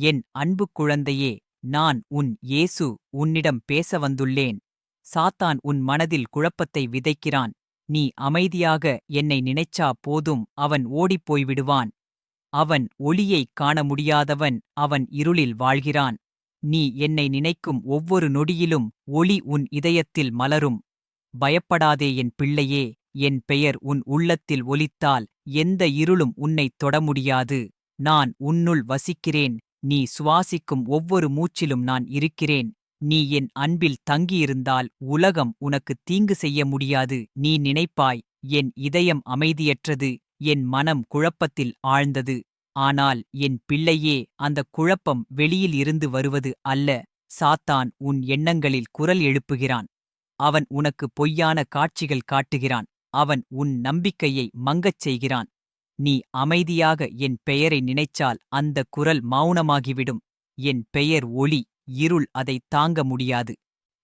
என் அன்பு குழந்தையே நான் உன் இயேசு உன்னிடம் பேச வந்துள்ளேன் சாத்தான் உன் மனதில் குழப்பத்தை விதைக்கிறான். நீ அமைதியாக என்னை நினைச்சா போதும் அவன் ஓடிப்போய் விடுவான் அவன் ஒளியைக் காண முடியாதவன் அவன் இருளில் வாழ்கிறான். நீ என்னை நினைக்கும் ஒவ்வொரு நொடியிலும் ஒளி உன் இதயத்தில் மலரும். பயப்படாதே என் பிள்ளையே என் பெயர் உன் உள்ளத்தில் ஒலித்தால் எந்த இருளும் உன்னைத் தொட முடியாது. நான் உன்னுள் வசிக்கிறேன் நீ சுவாசிக்கும் ஒவ்வொரு மூச்சிலும் நான் இருக்கிறேன். நீ என் அன்பில் தங்கியிருந்தால் உலகம் உனக்கு தீங்கு செய்ய முடியாது. நீ நினைப்பாய் என் இதயம் அமைதியற்றது என் மனம் குழப்பத்தில் ஆழ்ந்தது. ஆனால் என் பிள்ளையே அந்த குழப்பம் வெளியில் இருந்து வருவது அல்ல. சாத்தான் உன் எண்ணங்களில் குரல் எழுப்புகிறான். அவன் உனக்கு பொய்யான காட்சிகள் காட்டுகிறான். அவன் உன் நம்பிக்கையை மங்கச் செய்கிறான். நீ அமைதியாக என் பெயரை நினைச்சால் அந்த குரல் மௌனமாகிவிடும். என் பெயர் ஒளி இருள் அதை தாங்க முடியாது.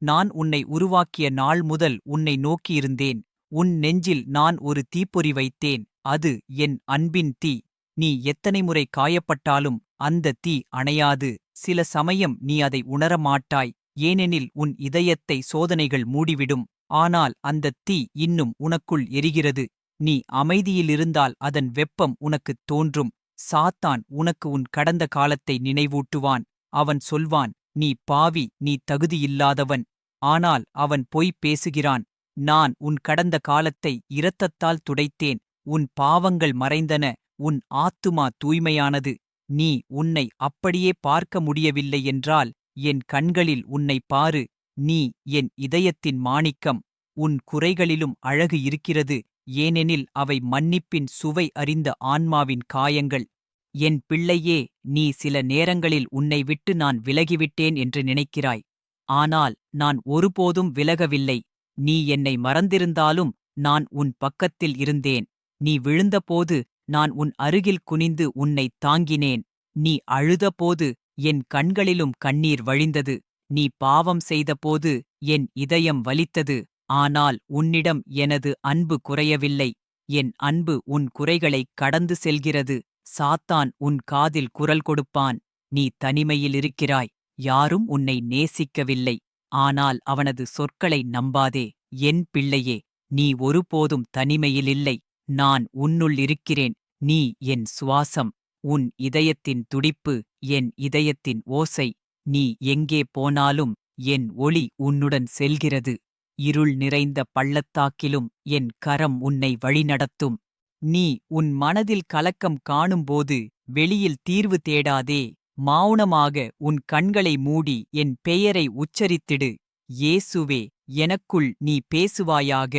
நான் உன்னை உருவாக்கிய நாள் முதல் உன்னை நோக்கியிருந்தேன். உன் நெஞ்சில் நான் ஒரு தீப்பொறி வைத்தேன். அது என் அன்பின் தீ. நீ எத்தனை முறை காயப்பட்டாலும் அந்த தீ அணையாது. சில சமயம் நீ அதை உணரமாட்டாய். ஏனெனில் உன் இதயத்தை சோதனைகள் மூடிவிடும். ஆனால் அந்தத் தீ இன்னும் உனக்குள் எரிகிறது. நீ அமைதியிலிருந்தால் அதன் வெப்பம் உனக்குத் தோன்றும். சாத்தான் உனக்கு உன் கடந்த காலத்தை நினைவூட்டுவான். அவன் சொல்வான் நீ பாவி நீ தகுதியில்லாதவன். ஆனால் அவன் பொய் பேசுகிறான். நான் உன் கடந்த காலத்தை இரத்தத்தால் துடைத்தேன். உன் பாவங்கள் மறைந்தன. உன் ஆத்துமா தூய்மையானது. நீ உன்னை அப்படியே பார்க்க முடியவில்லை என்றால் என் கண்களில் உன்னை பாரு. நீ என் இதயத்தின் மாணிக்கம். உன் குறைகளிலும் அழகு இருக்கிறது. ஏனெனில் அவை மன்னிப்பின் சுவை அறிந்த ஆன்மாவின் காயங்கள். என் பிள்ளையே நீ சில நேரங்களில் உன்னை விட்டு நான் விலகிவிட்டேன் என்று நினைக்கிறாய். ஆனால் நான் ஒருபோதும் விலகவில்லை. நீ என்னை மறந்திருந்தாலும் நான் உன் பக்கத்தில் இருந்தேன். நீ விழுந்தபோது நான் உன் அருகில் குனிந்து உன்னை தாங்கினேன். நீ அழுதபோது என் கண்களிலும் கண்ணீர் வழிந்தது. நீ பாவம் செய்தபோது என் இதயம் வலித்தது. ஆனால் உன்னிடம் எனது அன்பு குறையவில்லை. என் அன்பு உன் குறைகளைக் கடந்து செல்கிறது. சாத்தான் உன் காதில் குரல் கொடுப்பான். நீ தனிமையில் இருக்கிறாய் யாரும் உன்னை நேசிக்கவில்லை. ஆனால் அவனது சொற்களை நம்பாதே. என் பிள்ளையே நீ ஒருபோதும் தனிமையிலில்லை. நான் உன்னுள் இருக்கிறேன். நீ என் சுவாசம். உன் இதயத்தின் துடிப்பு என் இதயத்தின் ஓசை. நீ எங்கே போனாலும் என் ஒளி உன்னுடன் செல்கிறது. இருள் நிறைந்த பள்ளத்தாக்கிலும் என் கரம் உன்னை வழிநடத்தும். நீ உன் மனதில் கலக்கம் காணும்போது வெளியில் தீர்வு தேடாதே. மௌனமாக உன் கண்களை மூடி என் பெயரை உச்சரித்திடு. இயேசுவே எனக்குள் நீ பேசுவாயாக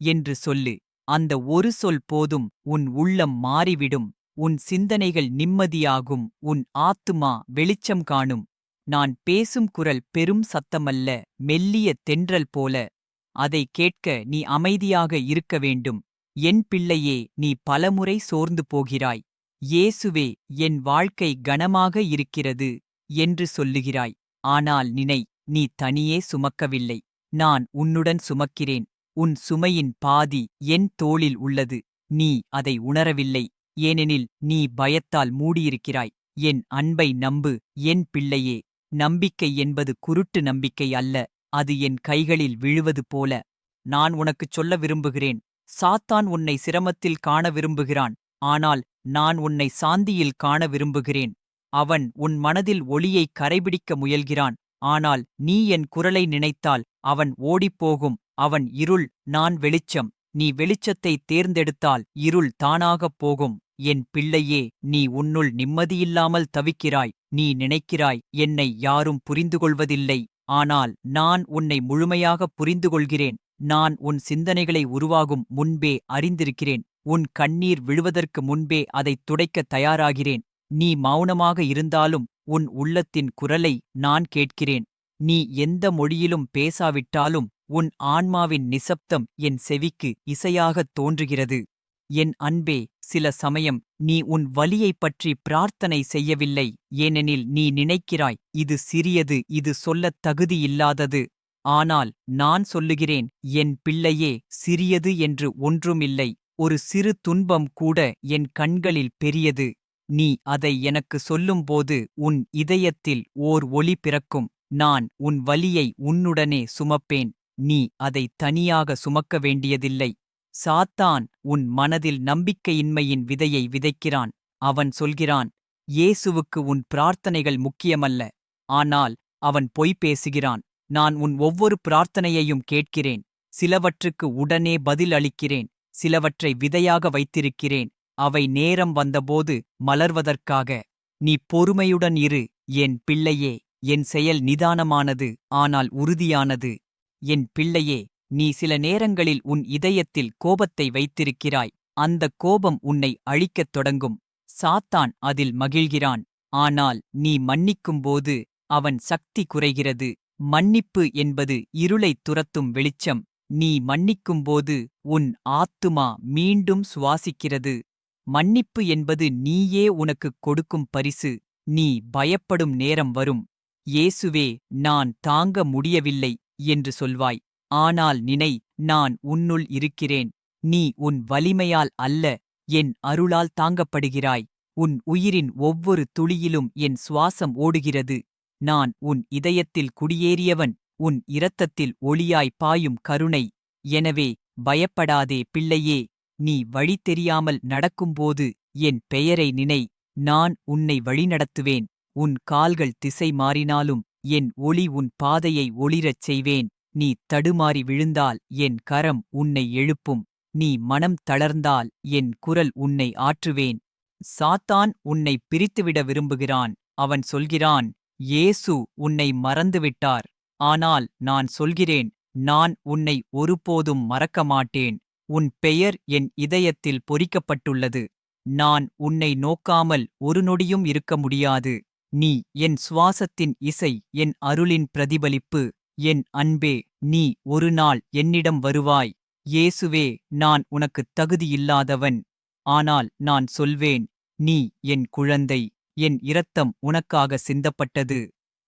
என்று சொல்லு. அந்த ஒரு சொல் போதும் உன் உள்ளம் மாறிவிடும். உன் சிந்தனைகள் நிம்மதியாகும். உன் ஆத்துமா வெளிச்சம் காணும். நான் பேசும் குரல் பெரும் சத்தமல்ல மெல்லிய தென்றல் போல. அதை கேட்க நீ அமைதியாக இருக்க வேண்டும். என் பிள்ளையே நீ பலமுறை சோர்ந்து போகிறாய். இயேசுவே என் வாழ்க்கை கனமாக இருக்கிறது என்று சொல்லுகிறாய். ஆனால் நினை நீ தனியே சுமக்கவில்லை. நான் உன்னுடன் சுமக்கிறேன். உன் சுமையின் பாதி என் தோளில் உள்ளது. நீ அதை உணரவில்லை. ஏனெனில் நீ பயத்தால் மூடியிருக்கிறாய். என் அன்பை நம்பு. என் பிள்ளையே நம்பிக்கை என்பது குருட்டு நம்பிக்கை அல்ல. அது என் கைகளில் விழுவது போல. நான் உனக்குச் சொல்ல விரும்புகிறேன். சாத்தான் உன்னை சிரமத்தில் காண விரும்புகிறான். ஆனால் நான் உன்னை சாந்தியில் காண விரும்புகிறேன். அவன் உன் மனதில் ஒளியைக் கரைபிடிக்க முயல்கிறான். ஆனால் நீ என் குரலை நினைத்தால் அவன் ஓடிப்போகும். அவன் இருள் நான் வெளிச்சம். நீ வெளிச்சத்தை தேர்ந்தெடுத்தால் இருள் தானாகப் போகும். என் பிள்ளையே நீ உன்னுள் நிம்மதியில்லாமல் தவிக்கிறாய். நீ நினைக்கிறாய் என்னை யாரும் புரிந்துகொள்வதில்லை. ஆனால் நான் உன்னை முழுமையாக புரிந்துகொள்கிறேன். நான் உன் சிந்தனைகளை உருவாகும் முன்பே அறிந்திருக்கிறேன். உன் கண்ணீர் விழுவதற்கு முன்பே அதைத் துடைக்கத் தயாராகிறேன். நீ மௌனமாக இருந்தாலும் உன் உள்ளத்தின் குரலை நான் கேட்கிறேன். நீ எந்த மொழியிலும் பேசாவிட்டாலும் உன் ஆன்மாவின் நிசப்தம் என் செவிக்கு இசையாகத் தோன்றுகிறது. என் அன்பே சில சமயம் நீ உன் வலியைப் பற்றி பிரார்த்தனை செய்யவில்லை ஏனெனில் நீ நினைக்கிறாய் இது சிறியது இது சொல்லத் தகுதியில்லாதது. ஆனால் நான் சொல்லுகிறேன் என் பிள்ளையே சிறியது என்று ஒன்றுமில்லை ஒரு சிறு துன்பம் கூட என் கண்களில் பெரியது. நீ அதை எனக்கு சொல்லும்போது உன் இதயத்தில் ஓர் ஒளி பிறக்கும் நான் உன் வலியை உன்னுடனே சுமப்பேன் நீ அதை தனியாக சுமக்க வேண்டியதில்லை. சாத்தான் உன் மனதில் நம்பிக்கையின்மையின் விதையை விதைக்கிறான். அவன் சொல்கிறான் இயேசுவுக்கு உன் பிரார்த்தனைகள் முக்கியமல்ல. ஆனால் அவன் பொய் பேசுகிறான். நான் உன் ஒவ்வொரு பிரார்த்தனையையும் கேட்கிறேன். சிலவற்றுக்கு உடனே பதில் அளிக்கிறேன். சிலவற்றை விதையாக வைத்திருக்கிறேன். அவை நேரம் வந்தபோது மலர்வதற்காக. நீ பொறுமையுடன் இரு. என் பிள்ளையே என் செயல் நிதானமானது ஆனால் உறுதியானது. என் பிள்ளையே நீ சில நேரங்களில் உன் இதயத்தில் கோபத்தை வைத்திருக்கிறாய். அந்தக் கோபம் உன்னை அழிக்கத் தொடங்கும். சாத்தான் அதில் மகிழ்கிறான். ஆனால் நீ மன்னிக்கும்போது அவன் சக்தி குறைகிறது. மன்னிப்பு என்பது இருளைத் துரத்தும் வெளிச்சம். நீ மன்னிக்கும்போது உன் ஆத்துமா மீண்டும் சுவாசிக்கிறது. மன்னிப்பு என்பது நீயே உனக்குக் கொடுக்கும் பரிசு. நீ பயப்படும் நேரம் வரும். இயேசுவே நான் தாங்க முடியவில்லை என்று சொல்வாய். ஆனால் நினை நான் உன்னுள் இருக்கிறேன். நீ உன் வலிமையால் அல்ல என் அருளால் தாங்கப்படுகிறாய். உன் உயிரின் ஒவ்வொரு துளியிலும் என் சுவாசம் ஓடுகிறது. நான் உன் இதயத்தில் குடியேறியவன் உன் இரத்தத்தில் ஒளியாய் பாயும் கருணை. எனவே பயப்படாதே பிள்ளையே நீ வழி தெரியாமல் நடக்கும்போது என் பெயரை நினை நான் உன்னை வழிநடத்துவேன். உன் கால்கள் திசை மாறினாலும் என் ஒளி உன் பாதையை ஒளிரச் செய்வேன். நீ தடுமாறி விழுந்தால் என் கரம் உன்னை எழுப்பும். நீ மனம் தளர்ந்தால் என் குரல் உன்னை ஆற்றுவேன். சாத்தான் உன்னை பிரித்துவிட விரும்புகிறான். அவன் சொல்கிறான் இயேசு உன்னை மறந்துவிட்டார். ஆனால் நான் சொல்கிறேன் நான் உன்னை ஒருபோதும் மறக்க மாட்டேன் உன் பெயர் என் இதயத்தில் பொறிக்கப்பட்டுள்ளது. நான் உன்னை நோக்காமல் ஒரு நொடியும் இருக்க முடியாது. நீ என் சுவாசத்தின் இசை என் அருளின் பிரதிபலிப்பு. என் அன்பே நீ ஒரு நாள் என்னிடம் வருவாய். இயேசுவே நான் உனக்குத் தகுதியில்லாதவன். ஆனால் நான் சொல்வேன் நீ என் குழந்தை என் இரத்தம் உனக்காக சிந்தப்பட்டது.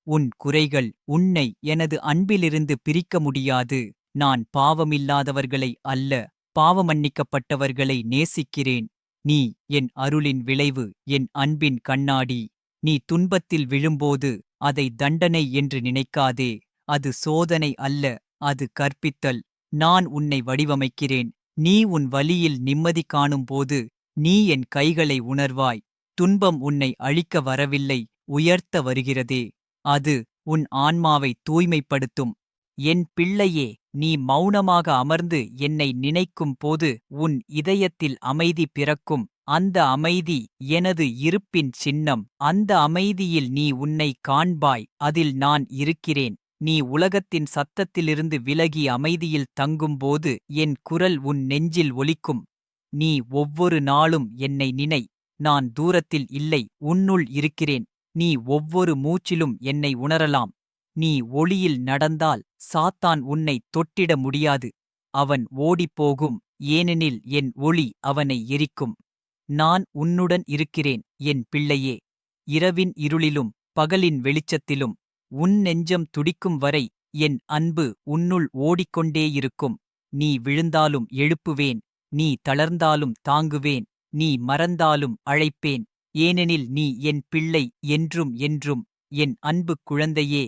உன் குறைகள் உன்னை எனது அன்பிலிருந்து பிரிக்க முடியாது. நான் பாவமில்லாதவர்களை அல்ல பாவமன்னிக்கப்பட்டவர்களை நேசிக்கிறேன். நீ என் அருளின் விளைவு என் அன்பின் கண்ணாடி. நீ துன்பத்தில் விழும்போது அதை தண்டனை என்று நினைக்காதே. அது சோதனை அல்ல அது கற்பித்தல். நான் உன்னை வடிவமைக்கிறேன். நீ உன் வலியில் நிம்மதி காணும்போது நீ என் கைகளை உணர்வாய். துன்பம் உன்னை அழிக்க வரவில்லை உயர்த்த வருகிறதே. அது உன் ஆன்மாவை தூய்மைப்படுத்தும். என் பிள்ளையே நீ மௌனமாக அமர்ந்து என்னை நினைக்கும் போது உன் இதயத்தில் அமைதி பிறக்கும். அந்த அமைதி எனது இருப்பின் சின்னம். அந்த அமைதியில் நீ உன்னை காண்பாய். அதில் நான் இருக்கிறேன். நீ உலகத்தின் சத்தத்திலிருந்து விலகி அமைதியில் தங்கும்போது என் குரல் உன் நெஞ்சில் ஒலிக்கும். நீ ஒவ்வொரு நாளும் என்னை நினை. நான் தூரத்தில் இல்லை உன்னுள் இருக்கிறேன். நீ ஒவ்வொரு மூச்சிலும் என்னை உணரலாம். நீ ஒளியில் நடந்தால் சாத்தான் உன்னை தொட்டிட முடியாது. அவன் ஓடிப்போகும் ஏனெனில் என் ஒளி அவனை எரிக்கும். நான் உன்னுடன் இருக்கிறேன் என் பிள்ளையே. இரவின் இருளிலும் பகலின் வெளிச்சத்திலும் உன் நெஞ்சம் துடிக்கும் வரை என் அன்பு உன்னுள் ஓடிக்கொண்டே இருக்கும் நீ விழுந்தாலும் எழுப்புவேன் நீ தளர்ந்தாலும் தாங்குவேன் நீ மறந்தாலும் அழைப்பேன். ஏனெனில் நீ என் பிள்ளை என்றும் என்றும் என் அன்பு குழந்தையே.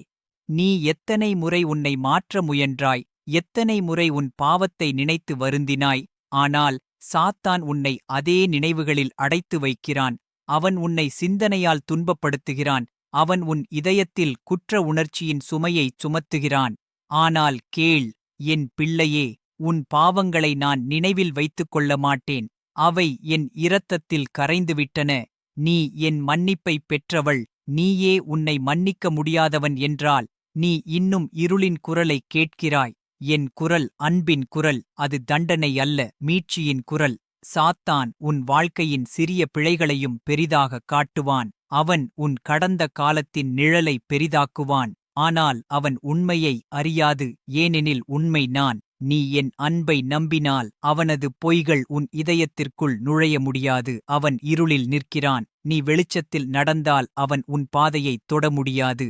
நீ எத்தனை முறை உன்னை மாற்ற முயன்றாய் எத்தனை முறை உன் பாவத்தை நினைத்து வருந்தினாய். ஆனால் சாத்தான் உன்னை அதே நினைவுகளில் அடைத்து வைக்கிறான். அவன் உன்னை சிந்தனையால் துன்பப்படுத்துகிறான். அவன் உன் இதயத்தில் குற்ற உணர்ச்சியின் சுமையைச் சுமத்துகிறான். ஆனால் கேள் என் பிள்ளையே உன் பாவங்களை நான் நினைவில் வைத்துக் கொள்ள மாட்டேன். அவை என் இரத்தத்தில் கரைந்துவிட்டன. நீ என் மன்னிப்பைப் பெற்றவள். நீயே உன்னை மன்னிக்க முடியாதவன் என்றால் நீ இன்னும் இருளின் குரலைக் கேட்கிறாய். என் குரல் அன்பின் குரல் அது தண்டனை அல்ல மீட்சியின் குரல். சாத்தான் உன் வாழ்க்கையின் சிறிய பிழைகளையும் பெரிதாகக் காட்டுவான். அவன் உன் கடந்த காலத்தின் நிழலை பெரிதாக்குவான். ஆனால் அவன் உண்மையை அறியாது. ஏனெனில் உண்மை நான் நீ என் அன்பை நம்பினால் அவனது பொய்கள் உன் இதயத்திற்குள் நுழைய முடியாது. அவன் இருளில் நிற்கிறான். நீ வெளிச்சத்தில் நடந்தால் அவன் உன் பாதையைத் தொட முடியாது.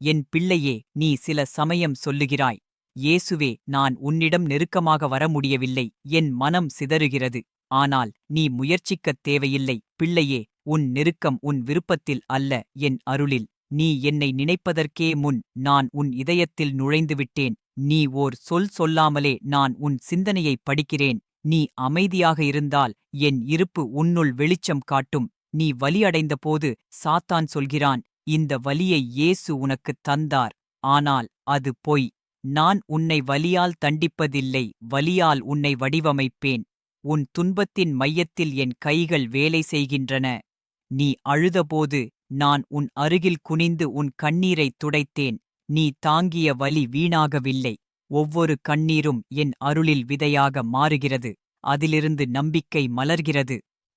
என் பிள்ளையே நீ சில சமயம் சொல்லுகிறாய் இயேசுவே நான் உன்னிடம் நெருக்கமாக வர முடியவில்லை. என் மனம் சிதறுகிறது. ஆனால் நீ முயற்சிக்கத் தேவையில்லை. பிள்ளையே உன் நெருக்கம் உன் விருப்பத்தில் அல்ல என் அருளில். நீ என்னை நினைப்பதற்கே முன் நான் உன் இதயத்தில் நுழைந்துவிட்டேன். நீ ஓர் சொல் சொல்லாமலே நான் உன் சிந்தனையை படிக்கிறேன். நீ அமைதியாக இருந்தால் என் இருப்பு உன்னுள் வெளிச்சம் காட்டும். நீ வலியடைந்தபோது சாத்தான் சொல்கிறான் இந்த வலியை இயேசு உனக்குத் தந்தார். ஆனால் அது பொய். நான் உன்னை வலியால் தண்டிப்பதில்லை வலியால் உன்னை வடிவமைப்பேன். உன் துன்பத்தின் மையத்தில் என் கைகள் வேலை செய்கின்றன. நீ அழுதபோது நான் உன் அருகில் குனிந்து உன் கண்ணீரைத் துடைத்தேன். நீ தாங்கிய வலி வீணாகவில்லை. ஒவ்வொரு கண்ணீரும் என் அருளில் விதையாக மாறுகிறது. அதிலிருந்து நம்பிக்கை மலர்கிறது.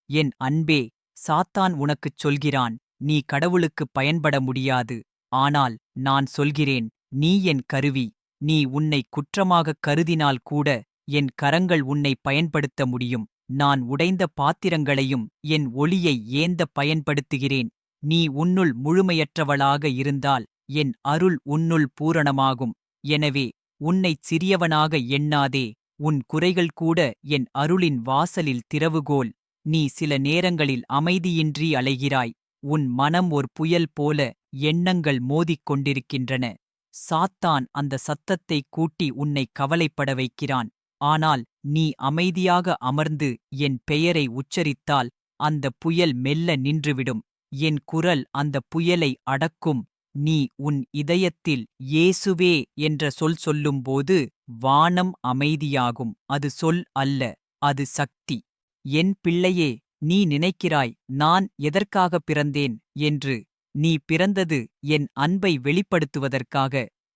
என் அன்பே சாத்தான் உனக்குச் சொல்கிறான். நீ கடவுளுக்குப் பயன்பட முடியாது. ஆனால் நான் சொல்கிறேன் நீ என் கருவி. நீ உன்னை குற்றமாகக் கருதினால் கூட என் கரங்கள் உன்னை பயன்படுத்த முடியும். நான் உடைந்த பாத்திரங்களையும் என் ஒளியை ஏந்த பயன்படுத்துகிறேன். நீ உன்னுள் முழுமையற்றவளாக இருந்தால் என் அருள் உன்னுள் பூரணமாகும். எனவே உன்னைச் சிறியவனாக எண்ணாதே. உன் குறைகள் கூட என் அருளின் வாசலில் திறவுகோல். நீ சில நேரங்களில் அமைதியின்றி அலைகிறாய். உன் மனம் ஒரு புயல் போல எண்ணங்கள் மோதிக் கொண்டிருக்கின்றன. சாத்தான் அந்த சத்தத்தை கூட்டி உன்னை கவலைப்பட வைக்கிறான். ஆனால் நீ அமைதியாக அமர்ந்து என் பெயரை உச்சரித்தால் அந்த புயல் மெல்ல நின்றுவிடும். என் குரல் அந்த புயலை அடக்கும். நீ உன் இதயத்தில் இயேசுவே என்ற சொல் சொல்லும்போது வானம் அமைதியாகும். அது சொல் அல்ல அது சக்தி. என் பிள்ளையே நீ நினைக்கிறாய் நான் எதற்காக பிறந்தேன் என்று. நீ பிறந்தது என் அன்பை வெளிப்படுத்துவதற்காக.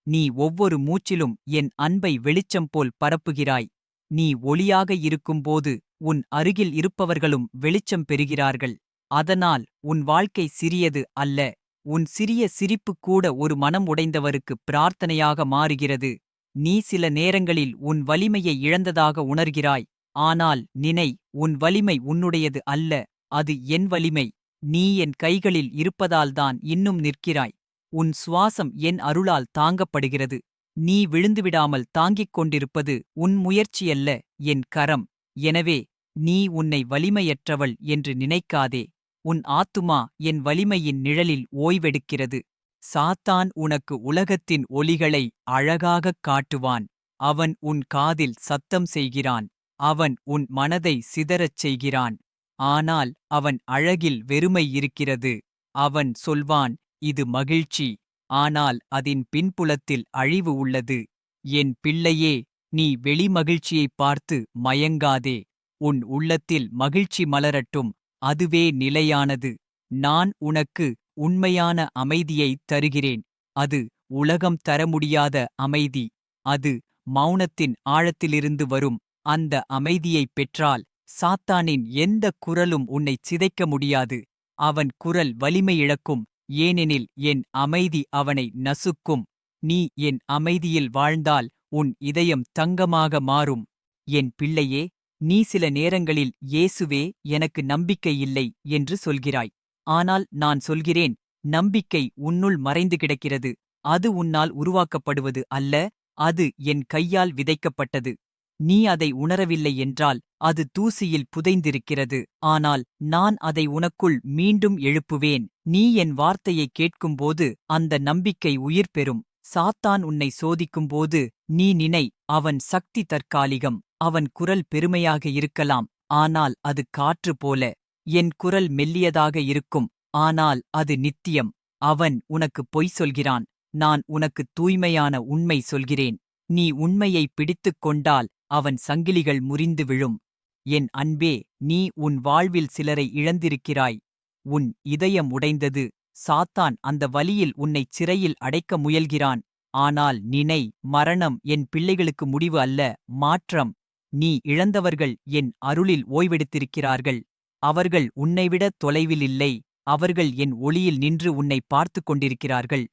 நீ ஒவ்வொரு மூச்சிலும் என் அன்பை வெளிச்சம் போல் பரப்புகிறாய். நீ ஒளியாக இருக்கும்போது உன் அருகில் இருப்பவர்களும் வெளிச்சம் பெறுகிறார்கள். அதனால் உன் வாழ்க்கை சிறியது அல்ல. உன் சிறிய சிரிப்பு கூட ஒரு மனம் உடைந்தவருக்கு பிரார்த்தனையாக மாறுகிறது. நீ சில நேரங்களில் உன் வலிமையை இழந்ததாக உணர்கிறாய். ஆனால் நினை உன் வலிமை உன்னுடையது அல்ல. அது என் வலிமை. நீ என் கைகளில் இருப்பதால்தான் இன்னும் நிற்கிறாய். உன் சுவாசம் என் அருளால் தாங்கப்படுகிறது. நீ விழுந்துவிடாமல் தாங்கிக் கொண்டிருப்பது உன் முயற்சியல்ல என் கரம். எனவே நீ உன்னை வலிமையற்றவள் என்று நினைக்காதே. உன் ஆத்துமா என் வலிமையின் நிழலில் ஓய்வெடுக்கிறது. சாத்தான் உனக்கு உலகத்தின் ஒலிகளை அழகாகக் காட்டுவான். அவன் உன் காதில் சத்தம் செய்கிறான். அவன் உன் மனதை சிதறச் செய்கிறான். ஆனால் அவன் அழகில் வெறுமை இருக்கிறது. அவன் சொல்வான் இது மகிழ்ச்சி. ஆனால் அதன் பின்புலத்தில் அழிவு உள்ளது. என் பிள்ளையே நீ வெளிமகிழ்ச்சியைப் பார்த்து மயங்காதே. உன் உள்ளத்தில் மகிழ்ச்சி மலரட்டும். அதுவே நிலையானது. நான் உனக்கு உண்மையான அமைதியைத் தருகிறேன். அது உலகம் தர முடியாத அமைதி. அது மௌனத்தின் ஆழத்திலிருந்து வரும். அந்த அமைதியைப் பெற்றால் சாத்தானின் எந்த குரலும் உன்னைச் சிதைக்க முடியாது. அவன் குரல் வலிமை இழக்கும். ஏனெனில் என் அமைதி அவனை நசுக்கும். நீ என் அமைதியில் வாழ்ந்தால் உன் இதயம் தங்கமாக மாறும். என் பிள்ளையே நீ சில நேரங்களில் இயேசுவே எனக்கு நம்பிக்கை இல்லை என்று சொல்கிறாய். ஆனால் நான் சொல்கிறேன் நம்பிக்கை உன்னுள் மறைந்து கிடக்கிறது. அது உன்னால் உருவாக்கப்படுவது அல்ல அது என் கையால் விதைக்கப்பட்டது. நீ அதை உணரவில்லை என்றால் அது தூசியில் புதைந்திருக்கிறது. ஆனால் நான் அதை உனக்குள் மீண்டும் எழுப்புவேன். நீ என் வார்த்தையை கேட்கும்போது அந்த நம்பிக்கை உயிர் பெறும். சாத்தான் உன்னை சோதிக்கும்போது நீ நினை அவன் சக்தி தற்காலிகம் அவன் குரல் பெருமையாக இருக்கலாம். ஆனால் அது காற்று போல என் குரல் மெல்லியதாக இருக்கும். ஆனால் அது நித்தியம். அவன் உனக்கு பொய் சொல்கிறான். நான் உனக்கு தூய்மையான உண்மை சொல்கிறேன். நீ உண்மையை பிடித்துக் கொண்டால் அவன் சங்கிலிகள் முறிந்து விழும். என் அன்பே நீ உன் வாழ்வில் சிலரை இழந்திருக்கிறாய். உன் இதயம் உடைந்தது. சாத்தான் அந்த வலியில் உன்னைச் சிறையில் அடைக்க முயல்கிறான். ஆனால் நினை மரணம் என் பிள்ளைகளுக்கு முடிவு அல்ல. மாற்றம். நீ இழந்தவர்கள் என் அருளில் ஓய்வெடுத்திருக்கிறார்கள். அவர்கள் உன்னைவிட தொலைவில் இல்லை. அவர்கள் என் ஒளியில் நின்று உன்னை பார்த்து கொண்டிருக்கிறார்கள்.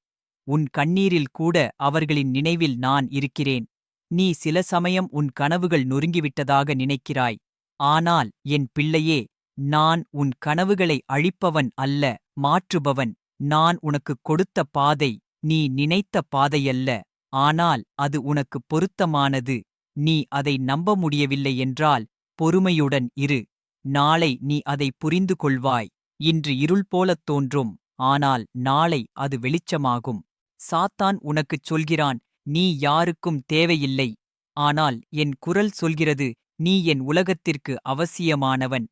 உன் கண்ணீரில் கூட அவர்களின் நினைவில் நான் இருக்கிறேன். நீ சில சமயம் உன் கனவுகள் நொறுங்கிவிட்டதாக நினைக்கிறாய். ஆனால் என் பிள்ளையே நான் உன் கனவுகளை அழிப்பவன் அல்ல மாற்றுபவன். நான் உனக்குக் கொடுத்த பாதை நீ நினைத்த பாதையல்ல. ஆனால் அது உனக்கு பொருத்தமானது. நீ அதை நம்ப முடியவில்லை என்றால் பொறுமையுடன் இரு. நாளை நீ அதை புரிந்து கொள்வாய். இன்று இருள் போலத் தோன்றும். ஆனால் நாளை அது வெளிச்சமாகும். சாத்தான் உனக்குச் சொல்கிறான் நீ யாருக்கும் தேவையில்லை. ஆனால் என் குரல் சொல்கிறது நீ என் உலகத்திற்கு அவசியமானவன்.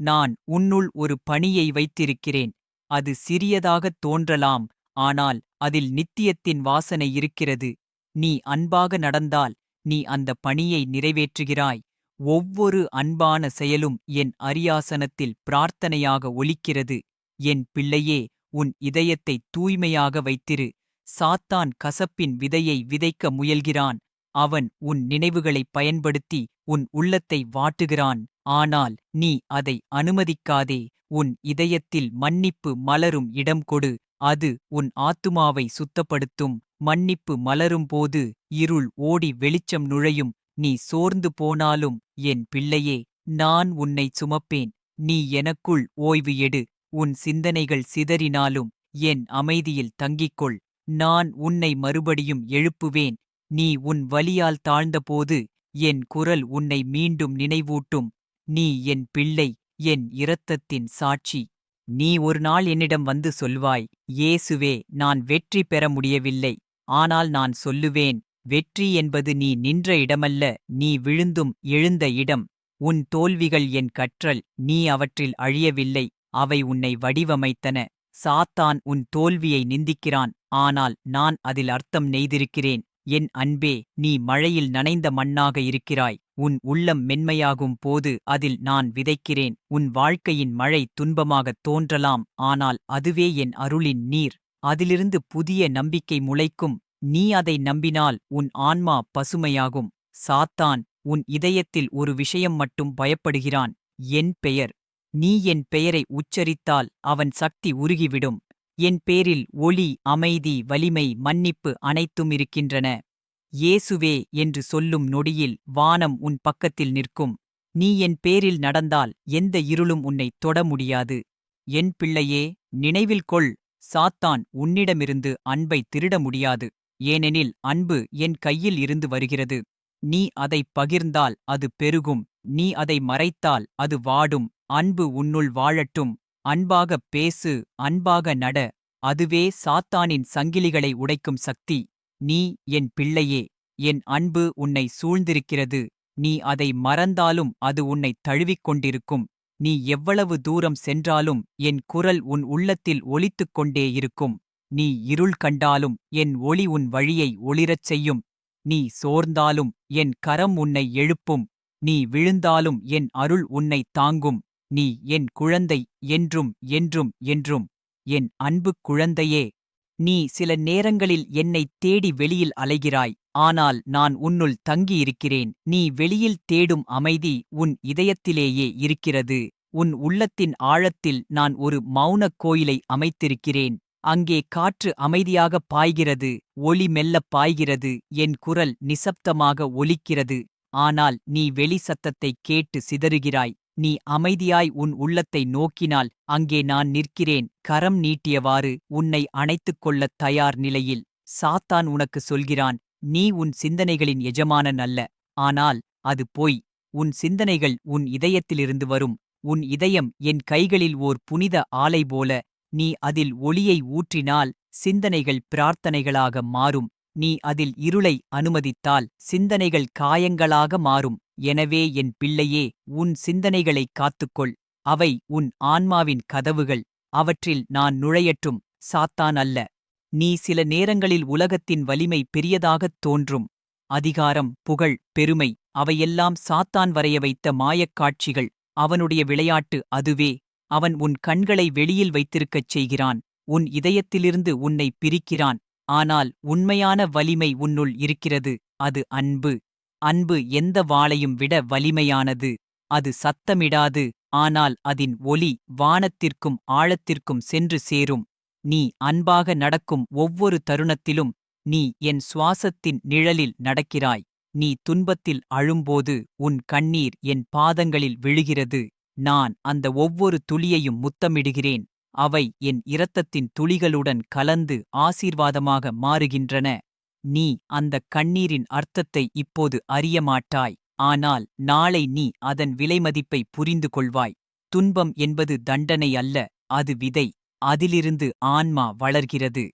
நான் உன்னுள் ஒரு பணியை வைத்திருக்கிறேன். அது சிறியதாகத் தோன்றலாம் ஆனால் அதில் நித்தியத்தின் வாசனை இருக்கிறது. நீ அன்பாக நடந்தால் நீ அந்த பணியை நிறைவேற்றுகிறாய். ஒவ்வொரு அன்பான செயலும் என் அரியாசனத்தில் பிரார்த்தனையாக ஒலிக்கிறது. என் பிள்ளையே உன் இதயத்தை தூய்மையாக வைத்திரு. சாத்தான் கசப்பின் விதையை விதைக்க முயல்கிறான். அவன் உன் நினைவுகளைப் பயன்படுத்தி உன் உள்ளத்தை வாட்டுகிறான். ஆனால் நீ அதை அனுமதிக்காதே. உன் இதயத்தில் மன்னிப்பு மலரும் இடம் கொடு. அது உன் ஆத்துமாவை சுத்தப்படுத்தும். மன்னிப்பு மலரும்போது இருள் ஓடி வெளிச்சம் நுழையும். நீ சோர்ந்து போனாலும் என் பிள்ளையே நான் உன்னை சுமப்பேன். நீ எனக்குள் ஓய்வு எடு. உன் சிந்தனைகள் சிதறினாலும் என் அமைதியில் தங்கிக்கொள். நான் உன்னை மறுபடியும் எழுப்புவேன். நீ உன் வலியால் தாழ்ந்தபோது என் குரல் உன்னை மீண்டும் நினைவூட்டும். நீ என் பிள்ளை என் இரத்தத்தின் சாட்சி. நீ ஒரு நாள் என்னிடம் வந்து சொல்வாய் இயேசுவே நான் வெற்றி பெற முடியவில்லை. ஆனால் நான் சொல்லுவேன் வெற்றி என்பது நீ நின்ற இடமல்ல நீ விழுந்தும் எழுந்த இடம். உன் தோல்விகள் என் கற்றல் நீ அவற்றில் அழியவில்லை. அவை உன்னை வடிவமைத்தன. சாத்தான் உன் தோல்வியை நிந்திக்கிறான் ஆனால் நான் அதில் அர்த்தம் நெய்திருக்கிறேன். என் அன்பே நீ மழையில் நனைந்த மண்ணாக இருக்கிறாய். உன் உள்ளம் மென்மையாகும் போது அதில் நான் விதைக்கிறேன். உன் வாழ்க்கையின் மழை துன்பமாகத் தோன்றலாம் ஆனால் அதுவே என் அருளின் நீர். அதிலிருந்து புதிய நம்பிக்கை முளைக்கும். நீ அதை நம்பினால் உன் ஆன்மா பசுமையாகும். சாத்தான் உன் இதயத்தில் ஒரு விஷயம் மட்டும் பயப்படுகிறான். என் பெயர் நீ என் பெயரை உச்சரித்தால் அவன் சக்தி உருகிவிடும். என் பேரில் ஒளி அமைதி வலிமை மன்னிப்பு அனைத்தும் இருக்கின்றன. இயேசுவே என்று சொல்லும் நொடியில் வானம் உன் பக்கத்தில் நிற்கும். நீ என் பேரில் நடந்தால் எந்த இருளும் உன்னை தொட முடியாது. என் பிள்ளையே நினைவில் கொள். சாத்தான் உன்னிடமிருந்து அன்பை திருட முடியாது. ஏனெனில் அன்பு என் கையில் இருந்து வருகிறது. நீ அதைப் பகிர்ந்தால் அது பெருகும். நீ அதை மறைத்தால் அது வாடும். அன்பு உன்னுள் வாழட்டும். அன்பாகப் பேசு அன்பாக நட. அதுவே சாத்தானின் சங்கிலிகளை உடைக்கும் சக்தி. நீ என் பிள்ளையே. என் அன்பு உன்னை சூழ்ந்திருக்கிறது. நீ அதை மறந்தாலும் அது உன்னைத் தழுவிக் கொண்டிருக்கும். நீ எவ்வளவு தூரம் சென்றாலும் என் குரல் உன் உள்ளத்தில் ஒலித்துக் கொண்டே இருக்கும். நீ இருள் கண்டாலும் என் ஒளி உன் வழியை ஒளிரச் செய்யும். நீ சோர்ந்தாலும் என் கரம் உன்னை எழுப்பும். நீ விழுந்தாலும் என் அருள் உன்னைத் தாங்கும். நீ என் குழந்தை என்றும் என்றும் என்றும் என் அன்புக் குழந்தையே நீ சில நேரங்களில் என்னைத் தேடி வெளியில் அலைகிறாய் ஆனால் நான் உன்னுள் தங்கியிருக்கிறேன் நீ வெளியில் தேடும் அமைதி உன் இதயத்திலேயே இருக்கிறது உன் உள்ளத்தின் ஆழத்தில் நான் ஒரு மௌனக் கோயிலை அமைத்திருக்கிறேன் அங்கே காற்று அமைதியாகப் பாய்கிறது ஒளி மெல்லப் பாய்கிறது என் குரல் நிசப்தமாக ஒலிக்கிறது ஆனால் நீ வெளி சத்தத்தைக் கேட்டு சிதறுகிறாய். நீ அமைதியாய் உன் உள்ளத்தை நோக்கினால் அங்கே நான் நிற்கிறேன். கரம் நீட்டியவாறு உன்னை அணைத்துக் கொள்ளத் தயார் நிலையில் சாத்தான் உனக்கு சொல்கிறான் நீ உன் சிந்தனைகளின் எஜமானன் அல்ல ஆனால் அது பொய். உன் சிந்தனைகள் உன் இதயத்திலிருந்து வரும். உன் இதயம் என் கைகளில் ஓர் புனித ஆலை போல. நீ அதில் ஒளியை ஊற்றினால் சிந்தனைகள் பிரார்த்தனைகளாக மாறும். நீ அதில் இருளை அனுமதித்தால் சிந்தனைகள் காயங்களாக மாறும். எனவே என் பிள்ளையே உன் சிந்தனைகளைக் காத்துக்கொள். அவை உன் ஆன்மாவின் கதவுகள். அவற்றில் நான் நுழையற்றும் சாத்தான் அல்ல. நீ சில நேரங்களில் உலகத்தின் வலிமை பெரியதாகத் தோன்றும். அதிகாரம் புகழ் பெருமை அவையெல்லாம் சாத்தான் வரைய வைத்த மாயக் காட்சிகள். அவனுடைய விளையாட்டு அதுவே. அவன் உன் கண்களை வெளியில் வைத்திருக்கச் செய்கிறான். உன் இதயத்திலிருந்து உன்னை பிரிக்கிறான். ஆனால் உண்மையான வலிமை உன்னுள் இருக்கிறது. அது அன்பு. அன்பு எந்த வாளையும் விட வலிமையானது. அது சத்தமிடாது ஆனால் அதின் ஒலி வானத்திற்கும் ஆழத்திற்கும் சென்று சேரும். நீ அன்பாக நடக்கும் ஒவ்வொரு தருணத்திலும் நீ என் சுவாசத்தின் நிழலில் நடக்கிறாய். நீ துன்பத்தில் அழும்போது உன் கண்ணீர் என் பாதங்களில் விழுகிறது. நான் அந்த ஒவ்வொரு துளியையும் முத்தமிடுகிறேன். அவை என் இரத்தத்தின் துளிகளுடன் கலந்து ஆசீர்வாதமாக மாறுகின்றன. நீ அந்த கண்ணீரின் அர்த்தத்தை இப்போது அறிய மாட்டாய் ஆனால் நாளை நீ அதன் விலைமதிப்பை புரிந்து கொள்வாய் துன்பம் என்பது தண்டனை அல்ல அது விதை. அதிலிருந்து ஆன்மா வளர்கிறது.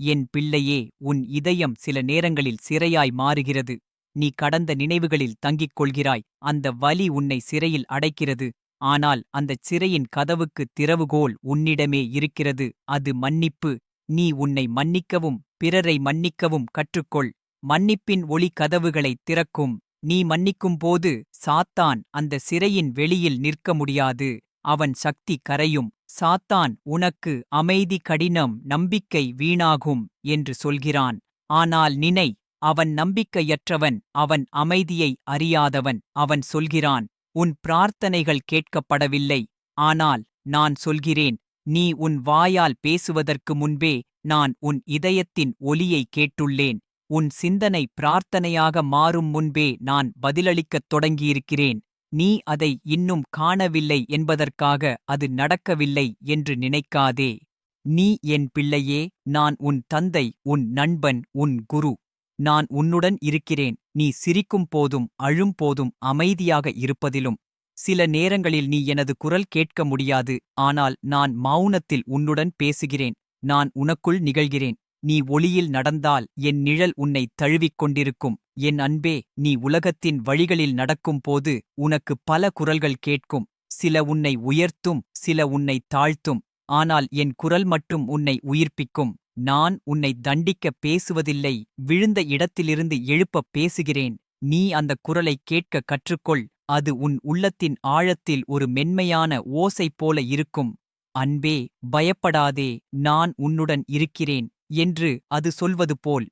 என் பிள்ளையே உன் இதயம் சில நேரங்களில் சிறையாய் மாறுகிறது. நீ கடந்த நினைவுகளில் தங்கிக் கொள்கிறாய் அந்த வலி உன்னை சிறையில் அடைக்கிறது. ஆனால் அந்தச் சிறையின் கதவுக்கு திறவுகோல் உன்னிடமே இருக்கிறது. அது மன்னிப்பு. நீ உன்னை மன்னிக்கவும் பிறரை மன்னிக்கவும் கற்றுக்கொள். மன்னிப்பின் ஒளி கதவுகளைத் திறக்கும். நீ மன்னிக்கும்போது சாத்தான் அந்த சிறையின் வெளியில் நிற்க முடியாது. அவன் சக்தி கரையும். சாத்தான் உனக்கு அமைதி கடினம் நம்பிக்கை வீணாகும் என்று சொல்கிறான். ஆனால் நினை அவன் நம்பிக்கையற்றவன் அவன் அமைதியை அறியாதவன் அவன் சொல்கிறான் உன் பிரார்த்தனைகள் கேட்கப்படவில்லை. ஆனால் நான் சொல்கிறேன் நீ உன் வாயால் பேசுவதற்கு முன்பே நான் உன் இதயத்தின் ஒலியை கேட்டுள்ளேன். உன் சிந்தனை பிரார்த்தனையாக மாறும் முன்பே நான் பதிலளிக்கத் தொடங்கியிருக்கிறேன். நீ அதை இன்னும் காணவில்லை என்பதற்காக அது நடக்கவில்லை என்று நினைக்காதே. நீ என் பிள்ளையே நான் உன் தந்தை உன் நண்பன் உன் குரு. நான் உன்னுடன் இருக்கிறேன். நீ சிரிக்கும் போதும் அழும் போதும் அமைதியாக இருப்பதிலும் சில நேரங்களில் நீ எனது குரல் கேட்க முடியாது ஆனால் நான் மௌனத்தில் உன்னுடன் பேசுகிறேன் நான் உனக்குள் நிகழ்கிறேன். நீ ஒளியில் நடந்தால் என் நிழல் உன்னை தழுவிக் கொண்டிருக்கும். என் அன்பே நீ உலகத்தின் வழிகளில் நடக்கும் போது உனக்கு பல குரல்கள் கேட்கும். சில உன்னை உயர்த்தும் சில உன்னை தாழ்த்தும் ஆனால் என் குரல் மட்டும் உன்னை உயிர்ப்பிக்கும். நான் உன்னை தண்டிக்க பேசுவதில்லை விழுந்த இடத்திலிருந்து எழுப்பப் பேசுகிறேன். நீ அந்த குரலை கேட்க கற்றுக்கொள். அது உன் உள்ளத்தின் ஆழத்தில் ஒரு மென்மையான ஓசை போல இருக்கும். அன்பே பயப்படாதே நான் உன்னுடன் இருக்கிறேன் என்று அது சொல்வது போல்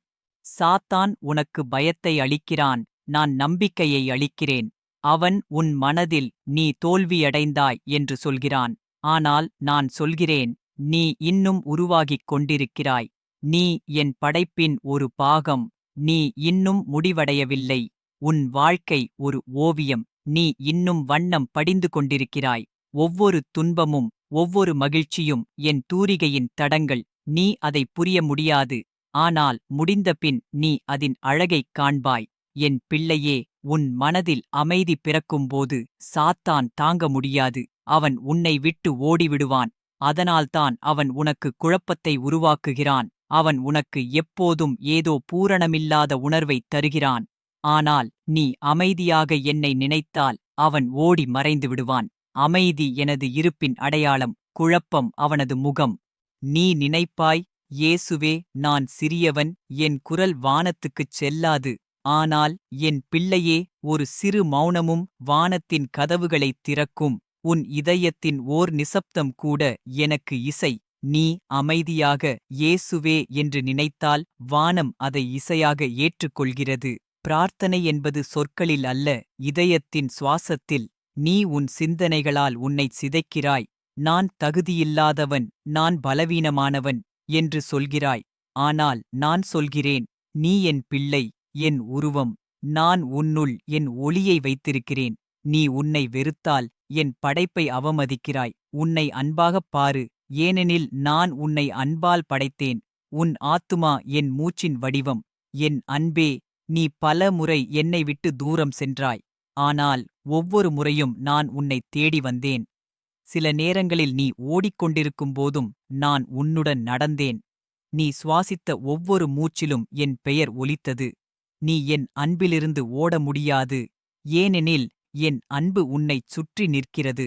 சாத்தான் உனக்கு பயத்தை அளிக்கிறான் நான் நம்பிக்கையை அளிக்கிறேன் அவன் உன் மனதில் நீ தோல்வியடைந்தாய் என்று சொல்கிறான். ஆனால் நான் சொல்கிறேன் நீ இன்னும் உருவாகிக் கொண்டிருக்கிறாய் நீ என் படைப்பின் ஒரு பாகம் நீ இன்னும் முடிவடையவில்லை உன் வாழ்க்கை ஒரு ஓவியம். நீ இன்னும் வண்ணம் படிந்து கொண்டிருக்கிறாய். ஒவ்வொரு துன்பமும் ஒவ்வொரு மகிழ்ச்சியும் என் தூரிகையின் தடங்கள். நீ அதை புரிய முடியாது. ஆனால் முடிந்தபின் நீ அதன் அழகைக் காண்பாய். என் பிள்ளையே உன் மனதில் அமைதி பிறக்கும்போது சாத்தான் தாங்க முடியாது. அவன் உன்னை விட்டு ஓடிவிடுவான். அதனால்தான் அவன் உனக்கு குழப்பத்தை உருவாக்குகிறான். அவன் உனக்கு எப்போதும் ஏதோ பூரணமில்லாத உணர்வைத் தருகிறான். ஆனால் நீ அமைதியாக என்னை நினைத்தால் அவன் ஓடி மறைந்து விடுவான். அமைதி எனது இருப்பின் அடையாளம் குழப்பம் அவனது முகம். நீ நினைப்பாய் இயேசுவே நான் சிறியவன் என் குரல் வானத்துக்குச் செல்லாது. ஆனால் என் பிள்ளையே ஒரு சிறு மௌனமும் வானத்தின் கதவுகளைத் திறக்கும். உன் இதயத்தின் ஓர் நிசப்தம் கூட எனக்கு இசை. நீ அமைதியாக இயேசுவே என்று நினைத்தால் வானம் அதை இசையாக ஏற்றுக்கொள்கிறது. பிரார்த்தனை என்பது சொற்களில் அல்ல இதயத்தின் சுவாசத்தில். நீ உன் சிந்தனைகளால் உன்னைச் சிதைக்கிறாய். நான் தகுதியில்லாதவன் நான் பலவீனமானவன் என்று சொல்கிறாய். ஆனால் நான் சொல்கிறேன் நீ என் பிள்ளை என் உருவம் நான் உன்னுள் என் ஒளியை வைத்திருக்கிறேன். நீ உன்னை வெறுத்தால் என் படைப்பை அவமதிக்கிறாய். உன்னை அன்பாகப் பாரு ஏனெனில் நான் உன்னை அன்பால் படைத்தேன். உன் ஆத்துமா என் மூச்சின் வடிவம் என் அன்பே நீ பல முறை என்னை விட்டு தூரம் சென்றாய். ஆனால் ஒவ்வொரு முறையும் நான் உன்னை தேடி வந்தேன். சில நேரங்களில் நீ ஓடிக்கொண்டிருக்கும் போதும் நான் உன்னுடன் நடந்தேன். நீ சுவாசித்த ஒவ்வொரு மூச்சிலும் என் பெயர் ஒலித்தது. நீ என் அன்பிலிருந்து ஓட முடியாது. ஏனெனில் என் அன்பு உன்னைச் சுற்றி நிற்கிறது.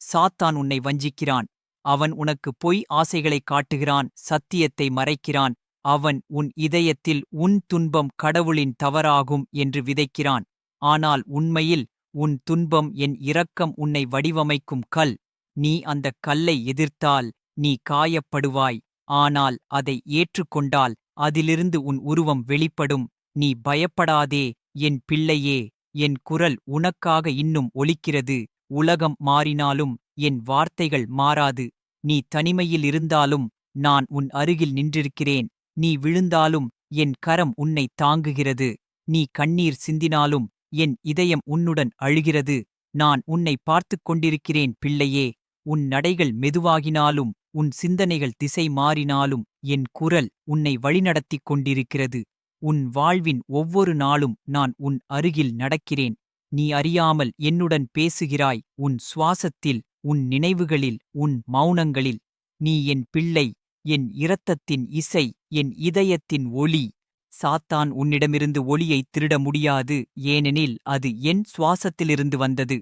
சாத்தான் உன்னை வஞ்சிக்கிறான். அவன் உனக்கு பொய் ஆசைகளைக் காட்டுகிறான் சத்தியத்தை மறைக்கிறான். அவன் உன் இதயத்தில் உன் துன்பம் கடவுளின் தவறாகும் என்று விதைக்கிறான். ஆனால் உண்மையில் உன் துன்பம் என் இரக்கம் உன்னை வடிவமைக்கும் கல். நீ அந்தக் கல்லை எதிர்த்தால் நீ காயப்படுவாய். ஆனால் அதை ஏற்றுக்கொண்டால் அதிலிருந்து உன் உருவம் வெளிப்படும். நீ பயப்படாதே என் பிள்ளையே என் குரல் உனக்காக இன்னும் ஒலிக்கிறது. உலகம் மாறினாலும் என் வார்த்தைகள் மாறாது. நீ தனிமையில் இருந்தாலும் நான் உன் அருகில் நின்றிருக்கிறேன். நீ விழுந்தாலும் என் கரம் உன்னை தாங்குகிறது. நீ கண்ணீர் சிந்தினாலும் என் இதயம் உன்னுடன் அழுகிறது. நான் உன்னை பார்த்துக் கொண்டிருக்கிறேன் பிள்ளையே. உன் நடைகள் மெதுவாகினாலும் உன் சிந்தனைகள் திசை மாறினாலும் என் குரல் உன்னை வழிநடத்திக் கொண்டிருக்கிறது. உன் வாழ்வின் ஒவ்வொரு நாளும் நான் உன் அருகில் நடக்கிறேன். நீ அறியாமல் என்னுடன் பேசுகிறாய். உன் சுவாசத்தில் உன் நினைவுகளில் உன் மௌனங்களில். நீ என் பிள்ளை. என் இரத்தத்தின் இசை என் இதயத்தின் ஒளி. சாத்தான் உன்னிடமிருந்து ஒளியைத் திருட முடியாது ஏனெனில் அது என் சுவாசத்திலிருந்து வந்தது.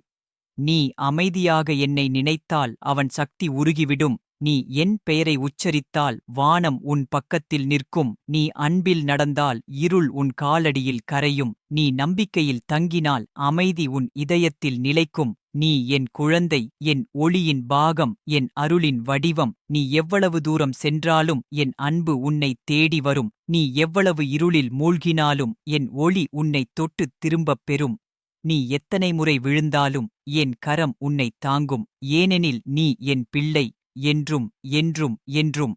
நீ அமைதியாக என்னை நினைத்தால் அவன் சக்தி உருகிவிடும் நீ என் பெயரை உச்சரித்தால் வானம் உன் பக்கத்தில் நிற்கும் நீ அன்பில் நடந்தால் இருள் உன் காலடியில் கரையும் நீ நம்பிக்கையில் தங்கினால் அமைதி உன் இதயத்தில் நிலைக்கும் நீ என் குழந்தை என் ஒளியின் பாகம் என் அருளின் வடிவம் நீ எவ்வளவு தூரம் சென்றாலும் என் அன்பு உன்னை தேடி வரும் நீ எவ்வளவு இருளில் மூழ்கினாலும் என் ஒளி உன்னைத் தொட்டுத் திரும்பப் பெறும். நீ எத்தனை முறை விழுந்தாலும் என் கரம் உன்னை தாங்கும் ஏனெனில் நீ என் பிள்ளை என்றும் என்றும் என்றும்.